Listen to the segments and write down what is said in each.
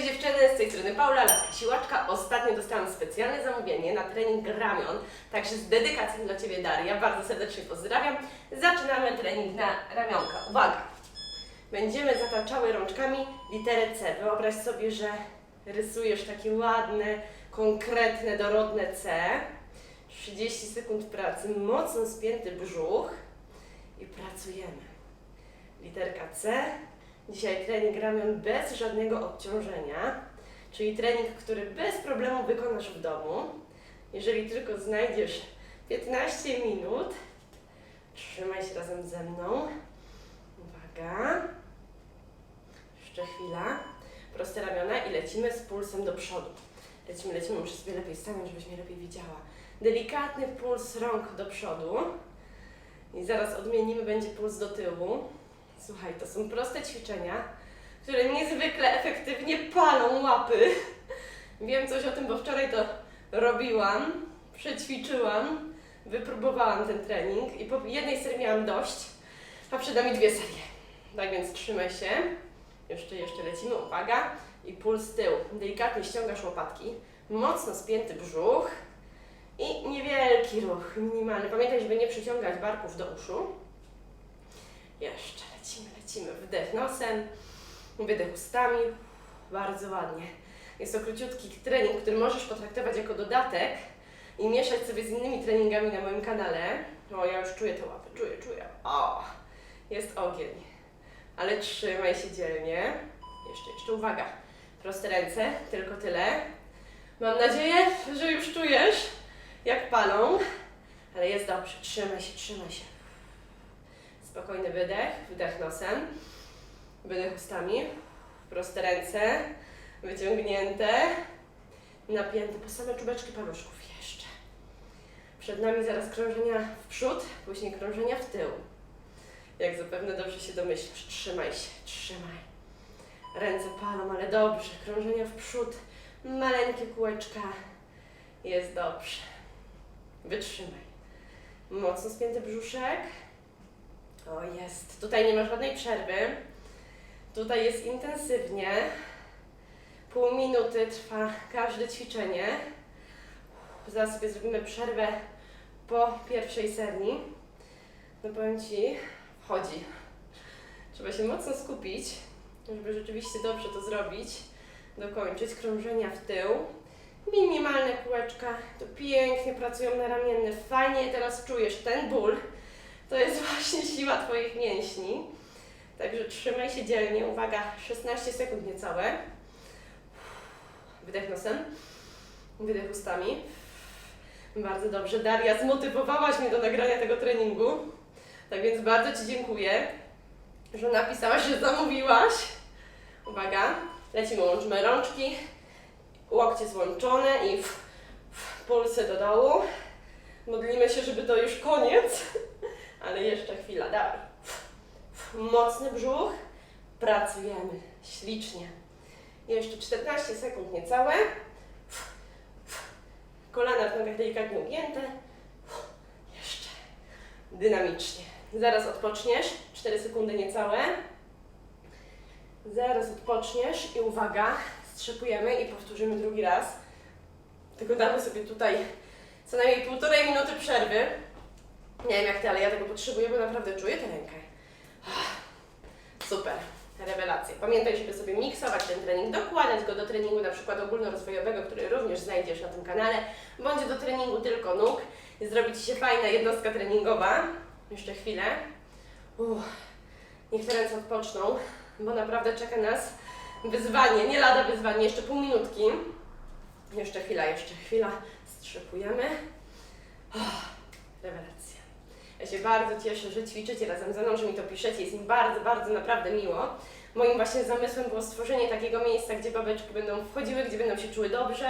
Cześć dziewczyny, z tej strony Paula, laska siłaczka. Ostatnio dostałam specjalne zamówienie na trening ramion, także z dedykacją dla Ciebie Daria. Bardzo serdecznie pozdrawiam. Zaczynamy trening na ramionka. Uwaga! Będziemy zataczały rączkami literę C. Wyobraź sobie, że rysujesz takie ładne, konkretne, dorodne C. 30 sekund pracy, mocno spięty brzuch i pracujemy. Literka C. Dzisiaj trening ramion bez żadnego obciążenia, czyli trening, który bez problemu wykonasz w domu. Jeżeli tylko znajdziesz 15 minut, trzymaj się razem ze mną. Uwaga. Jeszcze chwila. Proste ramiona i lecimy z pulsem do przodu. Lecimy, lecimy. Muszę sobie lepiej stanąć, żebyś mnie lepiej widziała. Delikatny puls rąk do przodu. I zaraz odmienimy, będzie puls do tyłu. Słuchaj, to są proste ćwiczenia, które niezwykle efektywnie palą łapy. Wiem coś o tym, bo wczoraj to robiłam, przećwiczyłam, wypróbowałam ten trening i po jednej serii miałam dość, a przed nami dwie serie. Tak więc trzymaj się. Jeszcze, jeszcze lecimy, uwaga. I puls z tyłu. Delikatnie ściągasz łopatki, mocno spięty brzuch i niewielki ruch, minimalny. Pamiętaj, żeby nie przyciągać barków do uszu. Jeszcze lecimy, lecimy. Wdech nosem, wydech ustami. Bardzo ładnie. Jest to króciutki trening, który możesz potraktować jako dodatek i mieszać sobie z innymi treningami na moim kanale. O, ja już czuję te łapy, czuję, czuję. O, jest ogień. Ale trzymaj się dzielnie. Jeszcze, jeszcze uwaga. Proste ręce, tylko tyle. Mam nadzieję, że już czujesz, jak palą. Ale jest dobrze. Trzymaj się, trzymaj się. Spokojny wydech, wydech nosem, wydech ustami, proste ręce, wyciągnięte, napięte po same czubeczki paluszków. Jeszcze. Przed nami zaraz krążenia w przód, później krążenia w tył. Jak zapewne dobrze się domyślisz, trzymaj się, trzymaj. Ręce palą, ale dobrze. Krążenia w przód, maleńkie kółeczka. Jest dobrze. Wytrzymaj. Mocno spięty brzuszek. O, jest. Tutaj nie ma żadnej przerwy. Tutaj jest intensywnie. Pół minuty trwa każde ćwiczenie. Zaraz sobie zrobimy przerwę po pierwszej serii. No powiem Ci, wchodzi. Trzeba się mocno skupić, żeby rzeczywiście dobrze to zrobić. Dokończyć krążenia w tył. Minimalne kółeczka, to pięknie pracują na ramienne. Fajnie teraz czujesz ten ból. To jest właśnie siła Twoich mięśni. Także trzymaj się dzielnie. Uwaga, 16 sekund niecałe. Wydech nosem, wydech ustami. Bardzo dobrze. Daria, zmotywowałaś mnie do nagrania tego treningu. Tak więc bardzo Ci dziękuję, że napisałaś, że zamówiłaś. Uwaga, lecimy, łączymy rączki, łokcie złączone i w, w, pulsy do dołu. Modlimy się, żeby to już koniec. Ale jeszcze chwila, dawaj. Mocny brzuch. Pracujemy. Ślicznie. Jeszcze 14 sekund niecałe. Kolana w nogach delikatnie ugięte. Jeszcze. Dynamicznie. Zaraz odpoczniesz. 4 sekundy niecałe. Zaraz odpoczniesz i uwaga, strzepujemy i powtórzymy drugi raz. Tylko damy sobie tutaj co najmniej półtorej minuty przerwy. Nie wiem jak ty, ale ja tego potrzebuję, bo naprawdę czuję tę rękę. Ah, Super, rewelacja. Pamiętaj, żeby sobie miksować ten trening, dokładać go do treningu na przykład ogólnorozwojowego, który również znajdziesz na tym kanale, bądź do treningu tylko nóg. Zrobi Ci się fajna jednostka treningowa. Jeszcze chwilę. Uff. Niech te ręce odpoczną, bo naprawdę czeka nas wyzwanie, nie lada wyzwanie, jeszcze pół minutki. Jeszcze chwila, jeszcze chwila. Strzepujemy. Rewelacja. Ja się bardzo cieszę, że ćwiczycie razem ze mną, że mi to piszecie. Jest mi bardzo, bardzo naprawdę miło. Moim właśnie zamysłem było stworzenie takiego miejsca, gdzie babeczki będą wchodziły, gdzie będą się czuły dobrze,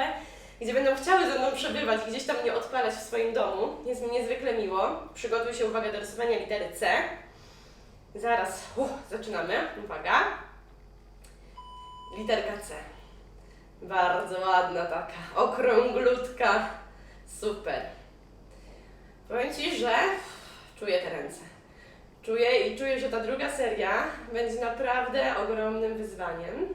gdzie będą chciały ze mną przebywać, gdzieś tam nie odpalać w swoim domu. Jest mi niezwykle miło. Przygotuj się, uwaga, do rysowania litery C. Zaraz zaczynamy. Uwaga. Literka C. Bardzo ładna taka, okrąglutka. Super. Powiem Ci, że czuję te ręce. Czuję i czuję, że ta druga seria będzie naprawdę ogromnym wyzwaniem.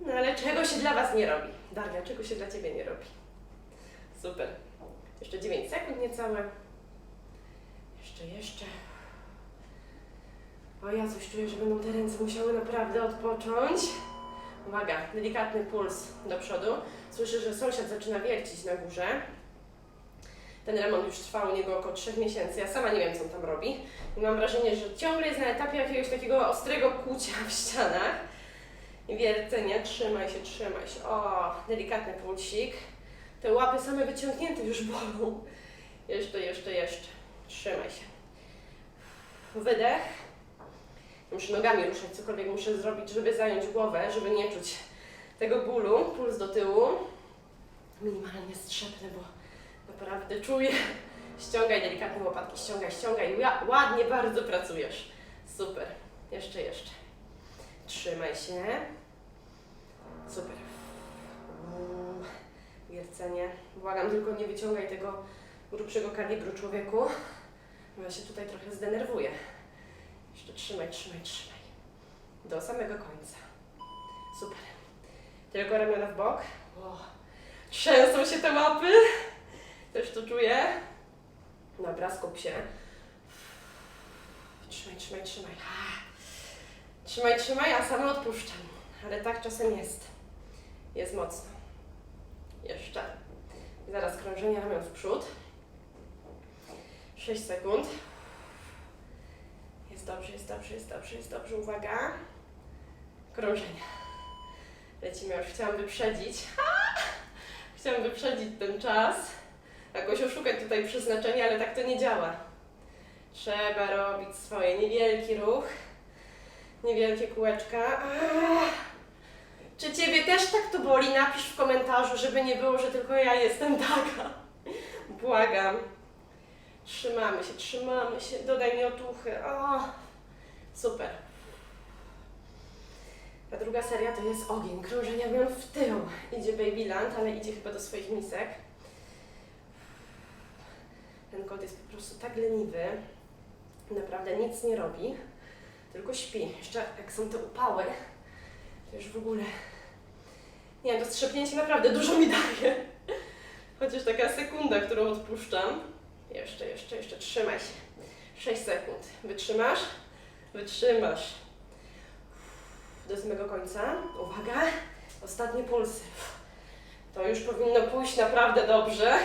No ale czego się dla Was nie robi? Daria, czego się dla Ciebie nie robi? Super. Jeszcze 9 sekund niecałe. Jeszcze, jeszcze. O, ja coś czuję, że będą te ręce musiały naprawdę odpocząć. Uwaga, delikatny puls do przodu. Słyszę, że sąsiad zaczyna wiercić na górze. Ten remont już trwał u niego około 3 miesięcy. Ja sama nie wiem, co on tam robi. I mam wrażenie, że ciągle jest na etapie jakiegoś takiego ostrego kłucia w ścianach. I wiercenie, trzymaj się, trzymaj się. O, delikatny pulsik. Te łapy same wyciągnięte już bolą. Jeszcze, jeszcze, jeszcze. Trzymaj się. Wydech. Muszę nogami ruszać, cokolwiek muszę zrobić, żeby zająć głowę, żeby nie czuć tego bólu. Puls do tyłu. Minimalnie strzepnę, bo naprawdę czuję. Ściągaj delikatnie łopatki, ściągaj, ściągaj. Ła- Ładnie bardzo pracujesz. Super. Jeszcze, jeszcze. Trzymaj się. Super. Mm, Wiercenie. Błagam, tylko nie wyciągaj tego grubszego kalibru człowieku, bo ja się tutaj trochę zdenerwuję. Jeszcze trzymaj, trzymaj, trzymaj. Do samego końca. Super. Tylko ramiona w bok. O, trzęsą się te łapy. Też to czuję. Dobra, skup się. Trzymaj, trzymaj, trzymaj. Trzymaj, trzymaj, a sama odpuszczam. Ale tak czasem jest. Jest mocno. Jeszcze. I zaraz krążenie ramion w przód. 6 sekund. Jest dobrze, jest dobrze, jest dobrze, jest dobrze. Uwaga. Krążenie. Lecimy już. Chciałam wyprzedzić. Chciałam wyprzedzić ten czas. Jakoś oszukać tutaj przeznaczenie, ale tak to nie działa. Trzeba robić swoje. Niewielki ruch. Niewielkie kółeczka. Czy Ciebie też tak to boli? Napisz w komentarzu, żeby nie było, że tylko ja jestem taka. Błagam. Trzymamy się, trzymamy się. Dodaj mi otuchy. O, super. Ta druga seria to jest ogień. Krążenia w tył. Idzie Babyland, ale idzie chyba do swoich misek. Ten kot jest po prostu tak leniwy. Naprawdę nic nie robi. Tylko śpi. Jeszcze jak są te upały, to już w ogóle... Nie wiem, to strzepnięcie naprawdę dużo mi daje. Chociaż taka sekunda, którą odpuszczam. Jeszcze, jeszcze, jeszcze. Trzymaj się. 6 sekund. Wytrzymasz? Wytrzymasz. Do samego końca. Uwaga. Ostatnie pulsy. To już powinno pójść naprawdę dobrze.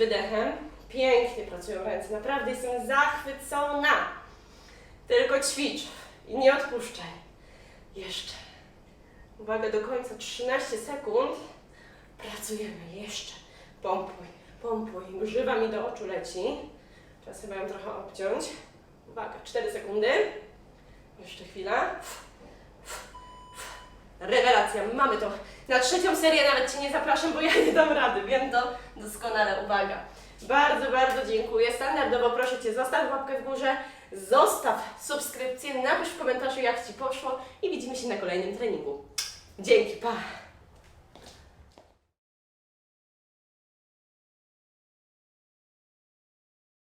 Wydechem. Pięknie pracują ręce. Naprawdę jestem zachwycona. Tylko ćwicz i nie odpuszczaj. Jeszcze. Uwaga, do końca 13 sekund. Pracujemy jeszcze. Pompuj, pompuj. Grzywa mi do oczu leci. Czas chyba ją trochę obciąć. Uwaga, 4 sekundy. Jeszcze chwila. Rewelacja, mamy to. Na trzecią serię nawet Cię nie zapraszam, bo ja nie dam rady. Wiem to doskonale. Uwaga. Bardzo, bardzo dziękuję. Standardowo proszę Cię, zostaw łapkę w górze, zostaw subskrypcję, napisz w komentarzu jak Ci poszło i widzimy się na kolejnym treningu. Dzięki, pa!